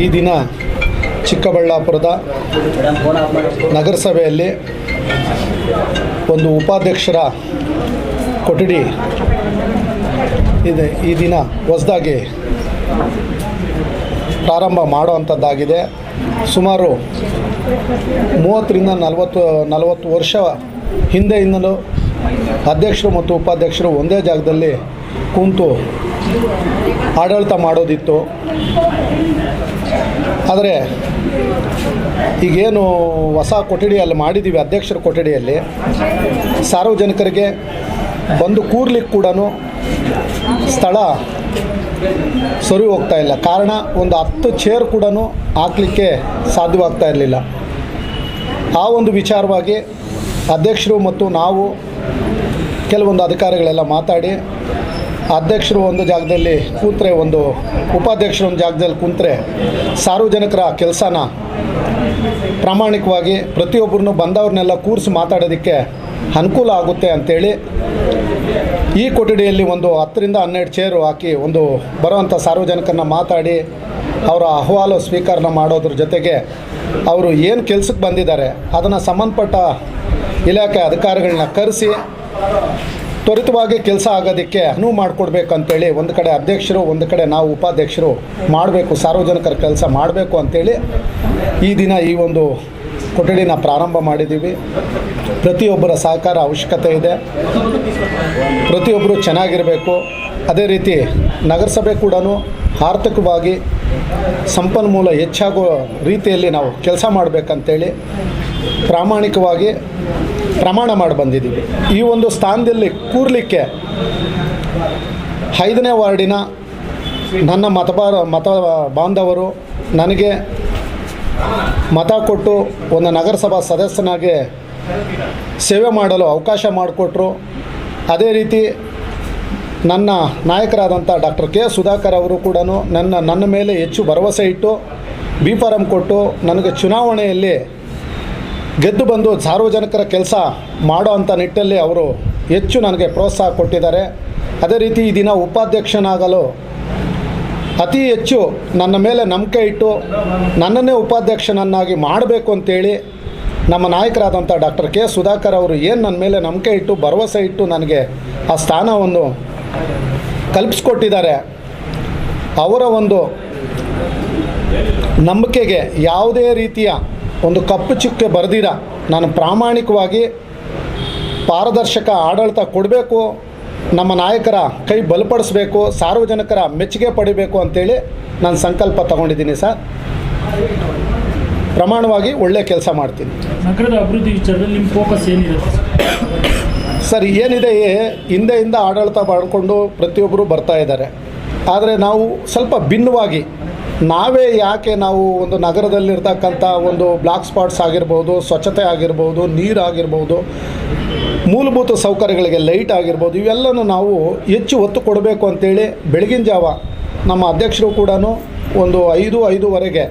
ಈ ದಿನ ಚಿಕ್ಕಬಳ್ಳಾಪುರದ ನಗರಸಭೆಯಲ್ಲಿ ಒಂದು ಉಪಾಧ್ಯಕ್ಷರ ಕೊಠಡಿ ಇದೆ. ಈ ದಿನ ಹೊಸದಾಗಿ ಪ್ರಾರಂಭ ಮಾಡುವಂಥದ್ದಾಗಿದೆ. ಸುಮಾರು ಮೂವತ್ತರಿಂದ ನಲವತ್ತು ನಲವತ್ತು ವರ್ಷ ಹಿಂದೆಯಿಂದಲೂ ಅಧ್ಯಕ್ಷರು ಮತ್ತು ಉಪಾಧ್ಯಕ್ಷರು ಒಂದೇ ಜಾಗದಲ್ಲಿ ಕೂತು ಆಡಳಿತ ಮಾಡೋದಿತ್ತು. ಆದರೆ ಈಗೇನು ಹೊಸ ಕೊಠಡಿಯಲ್ಲಿ ಮಾಡಿದ್ದೀವಿ ಅಧ್ಯಕ್ಷರ ಕೊಠಡಿಯಲ್ಲಿ. ಸಾರ್ವಜನಿಕರಿಗೆ ಬಂದು ಕೂರ್ಲಿಕ್ಕೆ ಕೂಡ ಸ್ಥಳ ಸರಿ ಹೋಗ್ತಾ ಇಲ್ಲ. ಕಾರಣ ಒಂದು ಹತ್ತು ಚೇರ್ ಕೂಡ ಹಾಕಲಿಕ್ಕೆ ಸಾಧ್ಯವಾಗ್ತಾ ಇರಲಿಲ್ಲ. ಆ ಒಂದು ವಿಚಾರವಾಗಿ ಅಧ್ಯಕ್ಷರು ಮತ್ತು ನಾವು ಕೆಲವೊಂದು ಅಧಿಕಾರಿಗಳೆಲ್ಲ ಮಾತಾಡಿ ಅಧ್ಯಕ್ಷರು ಒಂದು ಜಾಗದಲ್ಲಿ ಕೂತ್ರೆ ಒಂದು, ಉಪಾಧ್ಯಕ್ಷರು ಒಂದು ಜಾಗದಲ್ಲಿ ಕೂತ್ರೆ ಸಾರ್ವಜನಿಕರ ಕೆಲಸನ ಪ್ರಾಮಾಣಿಕವಾಗಿ ಪ್ರತಿಯೊಬ್ಬರನ್ನು ಬಂದವ್ರನ್ನೆಲ್ಲ ಕೂರಿಸಿ ಮಾತಾಡೋದಕ್ಕೆ ಅನುಕೂಲ ಆಗುತ್ತೆ ಅಂಥೇಳಿ ಈ ಕೊಠಡಿಯಲ್ಲಿ ಒಂದು ಹತ್ತರಿಂದ ಹನ್ನೆರಡು ಚೇರು ಹಾಕಿ ಒಂದು ಬರುವಂಥ ಸಾರ್ವಜನಿಕರನ್ನ ಮಾತಾಡಿ ಅವರ ಅಹವಾಲು ಸ್ವೀಕಾರನ ಮಾಡೋದ್ರ ಜೊತೆಗೆ ಅವರು ಏನು ಕೆಲಸಕ್ಕೆ ಬಂದಿದ್ದಾರೆ ಅದನ್ನು ಸಂಬಂಧಪಟ್ಟ ಇಲಾಖೆ ಅಧಿಕಾರಿಗಳನ್ನ ಕರೆಸಿ ತ್ವರಿತವಾಗಿ ಕೆಲಸ ಆಗೋದಕ್ಕೆ ಅನುವು ಮಾಡಿಕೊಡ್ಬೇಕಂತೇಳಿ ಒಂದು ಕಡೆ ಅಧ್ಯಕ್ಷರು, ಒಂದು ಕಡೆ ನಾವು ಉಪಾಧ್ಯಕ್ಷರು ಮಾಡಬೇಕು, ಸಾರ್ವಜನಿಕರ ಕೆಲಸ ಮಾಡಬೇಕು ಅಂತೇಳಿ ಈ ದಿನ ಈ ಒಂದು ಕೊಠಡಿನ ಪ್ರಾರಂಭ ಮಾಡಿದ್ದೀವಿ ಪ್ರತಿಯೊಬ್ಬರ ಸಹಕಾರ ಅವಶ್ಯಕತೆ ಇದೆ. ಪ್ರತಿಯೊಬ್ಬರು ಚೆನ್ನಾಗಿರಬೇಕು. ಅದೇ ರೀತಿ ನಗರಸಭೆ ಕೂಡ ಆರ್ಥಿಕವಾಗಿ ಸಂಪನ್ಮೂಲ ಹೆಚ್ಚಾಗೋ ರೀತಿಯಲ್ಲಿ ನಾವು ಕೆಲಸ ಮಾಡಬೇಕಂತೇಳಿ ಪ್ರಾಮಾಣಿಕವಾಗಿ ಪ್ರಮಾಣ ಮಾಡಿ ಬಂದಿದ್ದೀವಿ. ಈ ಒಂದು ಸ್ಥಾನದಲ್ಲಿ ಕೂರಲಿಕ್ಕೆ ಐದನೇ ವಾರ್ಡಿನ ನನ್ನ ಮತಬಾರ, ಮತ ಬಾಂಧವರು ನನಗೆ ಮತ ಕೊಟ್ಟು ಒಂದು ನಗರಸಭಾ ಸದಸ್ಯನಾಗಿ ಸೇವೆ ಮಾಡಲು ಅವಕಾಶ ಮಾಡಿಕೊಟ್ರು. ಅದೇ ರೀತಿ ನನ್ನ ನಾಯಕರಾದಂಥ ಡಾಕ್ಟರ್ ಕೆ ಸುಧಾಕರ್ ಅವರು ಕೂಡ ನನ್ನ ನನ್ನ ಮೇಲೆ ಹೆಚ್ಚು ಭರವಸೆ ಇಟ್ಟು ಬಿ ಫಾರಂ ಕೊಟ್ಟು ನನಗೆ ಚುನಾವಣೆಯಲ್ಲಿ ಗೆದ್ದು ಬಂದು ಸಾರ್ವಜನಿಕರ ಕೆಲಸ ಮಾಡೋ ಅಂಥ ನಿಟ್ಟಲ್ಲಿ ಅವರು ಹೆಚ್ಚು ನನಗೆ ಪ್ರೋತ್ಸಾಹ ಕೊಟ್ಟಿದ್ದಾರೆ. ಅದೇ ರೀತಿ ಈ ದಿನ ಉಪಾಧ್ಯಕ್ಷನಾಗಲು ಅತಿ ಹೆಚ್ಚು ನನ್ನ ಮೇಲೆ ನಂಬಿಕೆ ಇಟ್ಟು ನನ್ನನ್ನೇ ಉಪಾಧ್ಯಕ್ಷನನ್ನಾಗಿ ಮಾಡಬೇಕು ಅಂತೇಳಿ ನಮ್ಮ ನಾಯಕರಾದಂಥ ಡಾಕ್ಟರ್ ಕೆ ಸುಧಾಕರ್ ಅವರು ಏನು ನನ್ನ ಮೇಲೆ ನಂಬಿಕೆ ಇಟ್ಟು ಭರವಸೆ ಇಟ್ಟು ನನಗೆ ಆ ಸ್ಥಾನವನ್ನು ಕಲ್ಪಿಸ್ಕೊಟ್ಟಿದ್ದಾರೆ. ಅವರ ಒಂದು ನಂಬಿಕೆಗೆ ಯಾವುದೇ ರೀತಿಯ ಒಂದು ಕಪ್ಪು ಚುಕ್ಕೆ ಬರೆದಿರ? ನಾನು ಪ್ರಾಮಾಣಿಕವಾಗಿ ಪಾರದರ್ಶಕ ಆಡಳಿತ ಕೊಡಬೇಕು ನಮ್ಮ ನಾಯಕರ ಕೈ ಬಲಪಡಿಸಬೇಕು ಸಾರ್ವಜನಿಕರ ಮೆಚ್ಚುಗೆ ಪಡಿಬೇಕು ಅಂತೇಳಿ ನಾನು ಸಂಕಲ್ಪ ತಗೊಂಡಿದ್ದೀನಿ ಸರ್. ಪ್ರಮಾಣವಾಗಿ ಒಳ್ಳೆ ಕೆಲಸ ಮಾಡ್ತೀನಿ. ನಗರದ ಅಭಿವೃದ್ಧಿ ವಿಚಾರದಲ್ಲಿ ನಿಮ್ಮ ಫೋಕಸ್ ಏನಿದೆ? ಸರ್ ಏನಿದೆ ಹಿಂದೆಯಿಂದ ಆಡಳಿತ ಮಾಡಿಕೊಂಡು ಪ್ರತಿಯೊಬ್ಬರು ಬರ್ತಾ ಇದ್ದಾರೆ. ಆದರೆ ನಾವು ಸ್ವಲ್ಪ ಭಿನ್ನವಾಗಿ ನಾವೇ ಯಾಕೆ ನಾವು ಒಂದು ನಗರದಲ್ಲಿರ್ತಕ್ಕಂಥ ಒಂದು ಬ್ಲಾಕ್ ಸ್ಪಾಟ್ಸ್ ಆಗಿರ್ಬೋದು, ಸ್ವಚ್ಛತೆ ಆಗಿರ್ಬೋದು, ನೀರು ಆಗಿರ್ಬೋದು, ಮೂಲಭೂತ ಸೌಕರ್ಯಗಳಿಗೆ ಲೈಟ್ ಆಗಿರ್ಬೋದು, ಇವೆಲ್ಲನೂ ನಾವು ಹೆಚ್ಚು ಒತ್ತು ಕೊಡಬೇಕು ಅಂತೇಳಿ ಬೆಳಗಿನ ಜಾವ ನಮ್ಮ ಅಧ್ಯಕ್ಷರು ಕೂಡ ಒಂದು ಐದು, ಐದುವರೆಗೆ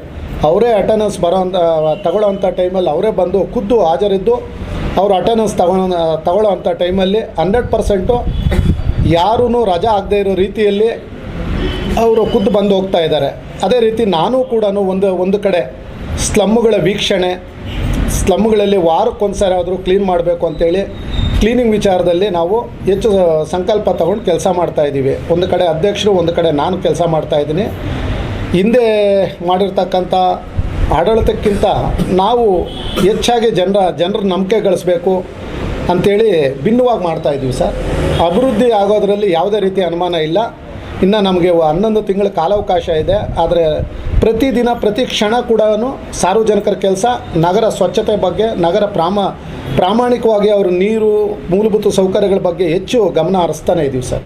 ಅವರೇ ಅಟೆಂಡೆನ್ಸ್ ಬರೋಂಥ ತಗೊಳ್ಳೋವಂಥ ಟೈಮಲ್ಲಿ ಅವರೇ ಬಂದು ಖುದ್ದು ಹಾಜರಿದ್ದು ಅವರು ಅಟೆಂಡೆನ್ಸ್ ತಗೊಳ್ಳೋ ತಗೊಳ್ಳೋ ಅಂಥ ಟೈಮಲ್ಲಿ ಹಂಡ್ರೆಡ್ ಪರ್ಸೆಂಟು ಯಾರೂ ರಜಾ ಆಗದೇ ಇರೋ ರೀತಿಯಲ್ಲಿ ಅವರು ಖುದ್ದು ಬಂದು ಹೋಗ್ತಾ ಇದ್ದಾರೆ. ಅದೇ ರೀತಿ ನಾನು ಕೂಡ ಒಂದು ಒಂದು ಕಡೆ ಸ್ಲಮ್ಮುಗಳ ವೀಕ್ಷಣೆ ಸ್ಲಮ್ಗಳಲ್ಲಿ ವಾರಕ್ಕೊಂದು ಸಾರಿ ಆದರೂ ಕ್ಲೀನ್ ಮಾಡಬೇಕು ಅಂತೇಳಿ ಕ್ಲೀನಿಂಗ್ ವಿಚಾರದಲ್ಲಿ ನಾವು ಹೆಚ್ಚು ಸಂಕಲ್ಪ ತಗೊಂಡು ಕೆಲಸ ಮಾಡ್ತಾ ಇದ್ದೀವಿ. ಒಂದು ಕಡೆ ಅಧ್ಯಕ್ಷರು, ಒಂದು ಕಡೆ ನಾನು ಕೆಲಸ ಮಾಡ್ತಾ ಇದ್ದೀನಿ. ಹಿಂದೆ ಮಾಡಿರ್ತಕ್ಕಂಥ ಆಡಳಿತಕ್ಕಿಂತ ನಾವು ಹೆಚ್ಚಾಗಿ ಜನರ ಜನರ ನಂಬಿಕೆ ಗಳಿಸ್ಬೇಕು ಅಂಥೇಳಿ ಭಿನ್ನವಾಗಿ ಮಾಡ್ತಾ ಇದ್ದೀವಿ ಸರ್. ಅಭಿವೃದ್ಧಿ ಆಗೋದರಲ್ಲಿ ಯಾವುದೇ ರೀತಿ ಅನುಮಾನ ಇಲ್ಲ. ಇನ್ನು ನಮಗೆ ಹನ್ನೊಂದು ತಿಂಗಳ ಕಾಲಾವಕಾಶ ಇದೆ. ಆದರೆ ಪ್ರತಿದಿನ ಪ್ರತಿ ಕ್ಷಣ ಕೂಡ ಸಾರ್ವಜನಿಕರ ಕೆಲಸ, ನಗರ ಸ್ವಚ್ಛತೆ ಬಗ್ಗೆ, ನಗರ ಪ್ರಾಮ, ಪ್ರಾಮಾಣಿಕವಾಗಿ ಅವರು ನೀರು, ಮೂಲಭೂತ ಸೌಕರ್ಯಗಳ ಬಗ್ಗೆ ಹೆಚ್ಚು ಗಮನ ಹರಿಸ್ತಾನೆ ಇದ್ದೀವಿ ಸರ್.